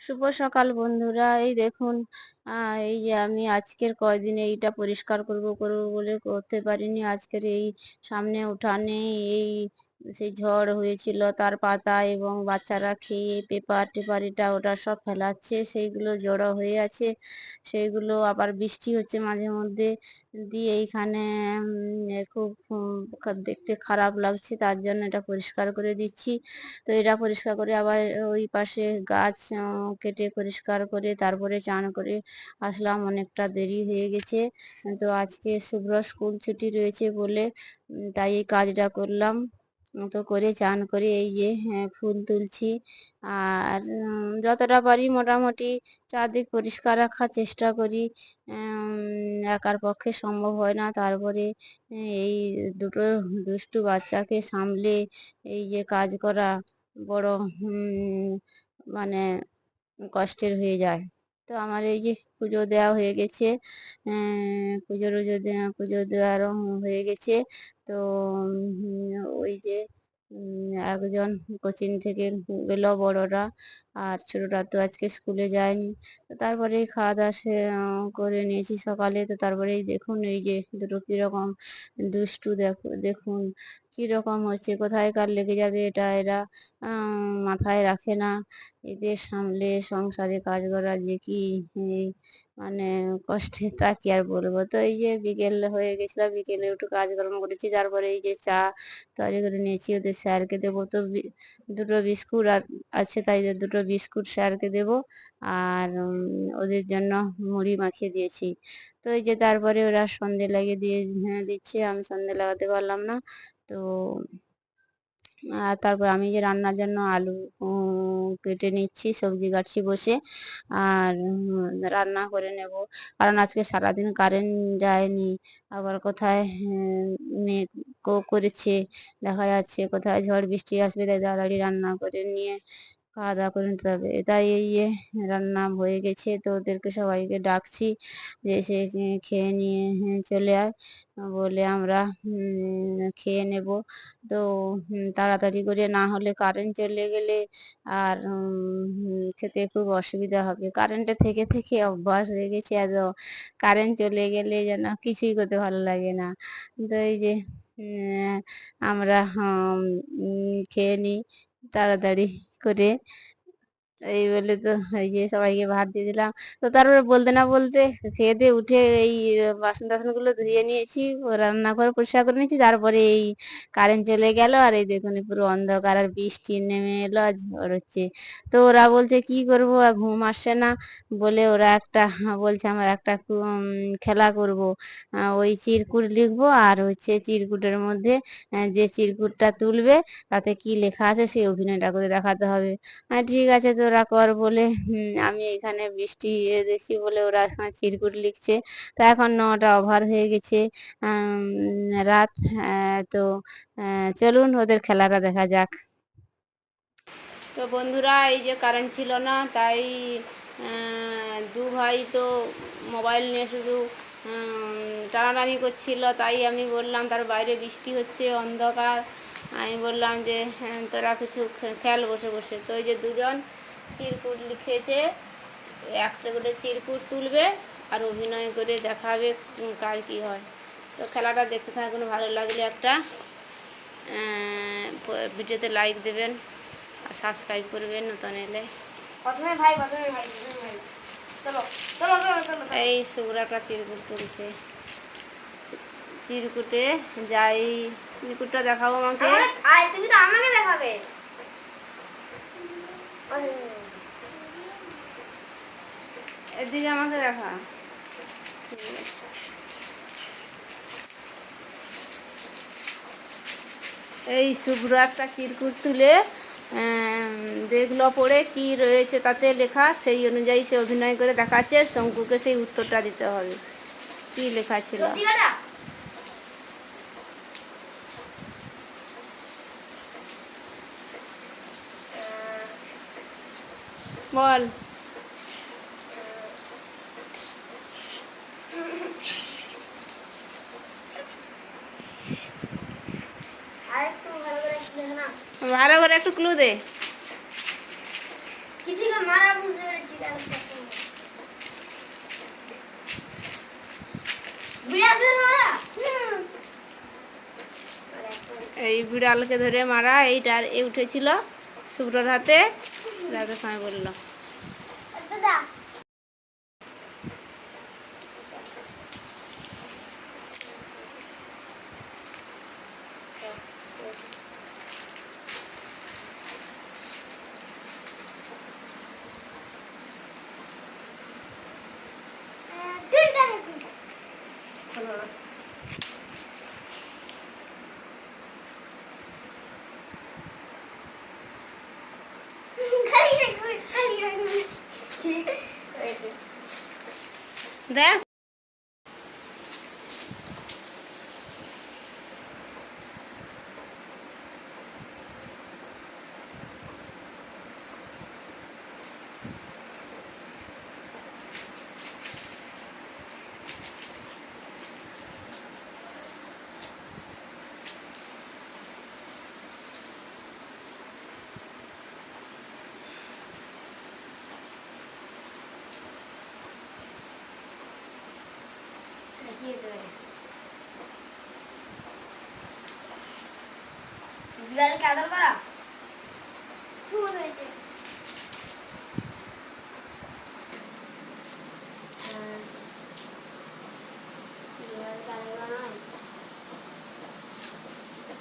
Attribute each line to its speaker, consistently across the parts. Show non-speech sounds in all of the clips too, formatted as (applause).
Speaker 1: শুভ সকাল বন্ধুরা। এই দেখুন এই যে আমি আজকের কয়দিনে এইটা পরিষ্কার করব করব বলে করতে পারিনি। আজকের এই সামনে উঠানে এই সেই ঝড় হয়েছিল, তার পাতা এবং বাচ্চারা খেয়ে পেপার টেপার এটা ওটা সব ফেলাচ্ছে, সেইগুলো জড়ো হয়ে আছে, সেইগুলো আবার বৃষ্টি হচ্ছে মাঝে মধ্যে দিয়ে এইখানে খুব দেখতে খারাপ লাগছে, তার জন্য এটা পরিষ্কার করে দিচ্ছি। তো এটা পরিষ্কার করে আবার ওই পাশে গাছ কেটে পরিষ্কার করে তারপরে চান করে আসলাম, অনেকটা দেরি হয়ে গেছে। তো আজকে শুভ্র স্কুল ছুটি রয়েছে বলে তাই এই কাজটা করলাম। উম, তো করে চান করে এই যে হ্যাঁ, ফুল তুলছি। আর যতটা পারি মোটামুটি চারদিক পরিষ্কার রাখার চেষ্টা করি। একার পক্ষে সম্ভব হয় না। তারপরে এই দুটো দুষ্টু বাচ্চাকে সামলে এই যে কাজ করা বড় মানে কষ্টের হয়ে যায়। তো আমার এই যে পুজো দেওয়া হয়ে গেছে পুজো টুজো দেওয়া পুজো দেওয়ারও হয়ে গেছে। তো ওই যে একজন কোচিং থেকে গেল বড়রা, আর ছোটটা তো আজকে স্কুলে যায়নি। তো তারপরে খাওয়া দাওয়া করে নিয়েছি সকালে। তো তারপরে দেখুন, এই যে দুটো কীরকম দুষ্টু দেখো, দেখুন কীরকম হচ্ছে? কোথায় কার লেগে যাবে এটা এরা? মাথায় রাখে না। এদের সামলে সংসারে কাজ করা যে কি মানে কষ্টে (laughs) তা কি আর বলব? তো এই যে বিকেল হয়ে গেছিল, বিকেলে একটু কাজকর্ম করেছি, তারপরে এই যে চা তৈরি করে নিয়েছি, ওদের স্যারকে দেবো। তো দুটো বিস্কুট আর, আছে তাই দুটো বিস্কুট স্যারকে দেবো আর ওদের জন্য মুড়ি মাখিয়ে দিয়েছি। তো এই যে তারপরে ওরা সন্ধে লাগিয়ে দিয়ে হ্যাঁ দিচ্ছে। আমি সন্ধে লাগাতে পারলাম না। তো আর তারপর আমি যে রান্নার জন্য আলু কেটে নিচ্ছি, সবজি কাটছি বসে, আর রান্না করে নেব। কারণ আজকে সারাদিন কারেন্ট যায়নি, আবার কোথায় মেঘ করেছে, দেখা যাচ্ছে, কোথায় ঝড় বৃষ্টি আসবে, তাই তাড়াতাড়ি রান্না করে নিয়ে খাওয়া দাওয়া করে নিতে হবে। তাই এই রান্না হয়ে গেছে, তো ওদেরকে সবাইকে ডাকছি যে এসে খেয়ে নিয়ে চলে আয়। বলে আমরা খেয়ে নেব। তো তাড়াতাড়ি করে না হলে কারেন্ট চলে গেলে আর খেতে খুব অসুবিধা হবে। কারেন্টে থেকে থেকে অভ্যাস হয়ে গেছে এত কারেন্ট চলে গেলে যেন কিছুই করতে ভালো লাগে না। তো এই যে আমরা খেয়ে নিই, তাড়াতাড়ি করে এই বলে তো এই যে সবাইকে ভাত দিয়ে দিলাম। তো তারপরে বলতে না বলতে খেয়ে দিয়ে উঠে এই বাসন টাসনগুলো ধুয়ে নিয়েছি, রান্না করে পরিষ্কার করে নিয়েছি। তারপরে এই কারেন্ট চলে গেল আর এই দেখুন পুরো অন্ধকার আর বৃষ্টি নেমে এলো আর ঝড় হচ্ছে। তো ওরা বলছে, কি করব? আর ঘুম আসছে না। বলে ওরা একটা বলছে, আমার একটা খেলা করব। ওই চিরকুট লিখব আর হচ্ছে চিরকুটের মধ্যে যে চিরকুটটা তুলবে তাতে কি লেখা আছে সেই অভিনয়টা করে দেখাতে হবে। হ্যাঁ ঠিক আছে তো ওরা কর বলে আমি এখানে বৃষ্টি এ দেখি বলে ওরা এখানে চিরকুট লিখছে। তো এখন নটা ওভার হয়ে গেছে। রাত তো চলুন ওদের খেলাটা দেখা যাক। তো বন্ধুরা এই যে কারেন্ট ছিল না তাই দু ভাই তো মোবাইল নিয়ে শুধু টানাটানি করছিল। তাই আমি বললাম তার বাইরে বৃষ্টি হচ্ছে অন্ধকার। আমি বললাম যে হ্যাঁ, তোরা কিছু খে- খেল বসে বসে। তো এই যে দুজন চিরকুট লিখেছে একটা করে চিরকুট তুলবে আর অভিনয় করে দেখাবে কার কী হয়। তো খেলাটা দেখতে থাকুন ভালো লাগলে একটা ভিডিওতে লাইক দেবেন আর সাবস্ক্রাইব করবেন নতুন এলে।
Speaker 2: প্রথমে ভাই প্রথমে ভাই
Speaker 1: এই শুকরাটা চিরকুট তুলছে। চিরকুটে যাই চিরকুটটা দেখাবো আমাকে।
Speaker 2: তুমি তো আমাকে দেখাবে। ওই,
Speaker 1: এদিকে আমাকে দেখা। এই শুভ্র একটা চিরকুট তুলে দেখল পড়ে কি রয়েছে তাতে লেখা সেই অনুযায়ী সে অভিনয় করে দেখাচ্ছে শঙ্কুকে সেই উত্তরটা দিতে হবে। কি লেখা ছিল? বল
Speaker 2: আর ভালো করে
Speaker 1: একটু ক্লু দে।
Speaker 2: মারা বুঝতে পেরেছি মারা।
Speaker 1: এই বিড়ালকে ধরে মারা এইটার এ উঠেছিল শুভ্রর হাতে। রাজা স্বামী বলল
Speaker 2: দাদা ঠিক হয়েছে
Speaker 1: দেখ
Speaker 2: বিড়ালকে আদর করা? ফুল হয়েছে।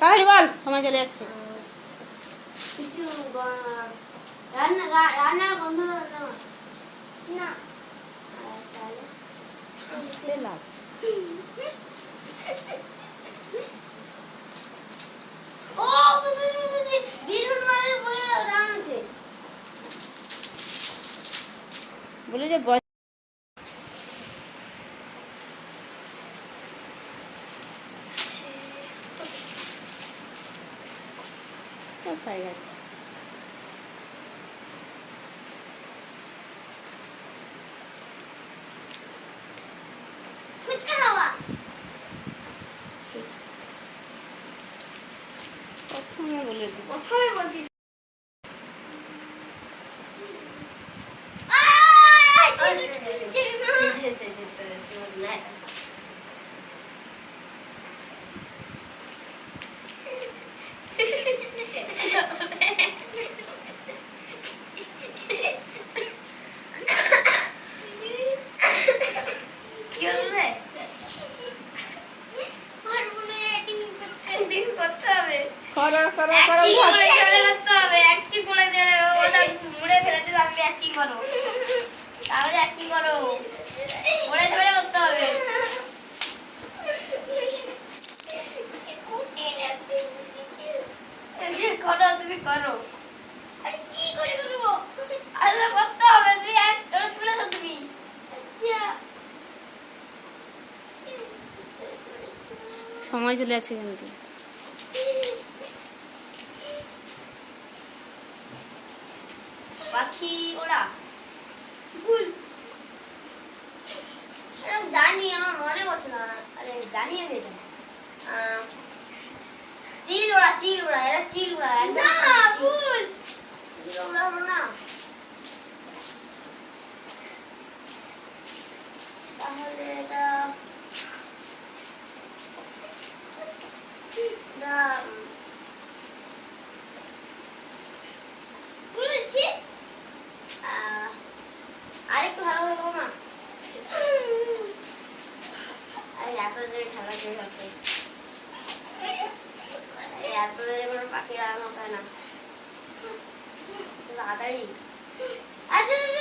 Speaker 1: তাড়াতাড়ি বল সময় চলে যাচ্ছে।
Speaker 2: কিছু রান্না রা- রান্নার গন্ধ না।
Speaker 1: কোথায় গেছে
Speaker 2: ফুচকা খাওয়া
Speaker 1: প্রথমে বলে দিই
Speaker 2: প্রথমে বলছিস কি হবে পারব না acting করতে হবে
Speaker 1: করো করো করো
Speaker 2: acting
Speaker 1: বল।
Speaker 2: করে চলে করতে হবে acting করে চলে ওটা মুড়ে ফেলাতে থাকবে acting করো তাহলে acting করো মুড়ে ফেলে করতে হবে এই যে করো তুমি করো আরে কি করে করব আরে তো করতে হবে তুমি এক ওটা তুলেছো তুমি আচ্ছা
Speaker 1: সময় চলে যাচ্ছে কিন্তু
Speaker 2: পাখি ওরা? জানি আমার মনে পড়ছে না। আরে জানি আমি এটা। চিল ওরা চিল ওরা এরা চিল ওরা
Speaker 3: না,
Speaker 2: ভুল। চিল ওরা হলো না। তাহলে এটা ভালো করে বলো আরে এত জোরে ঠান্ডা জোরে এত জোরে কোনো পাখি আরাম হয় না। তাড়াতাড়ি। আচ্ছা, আচ্ছা,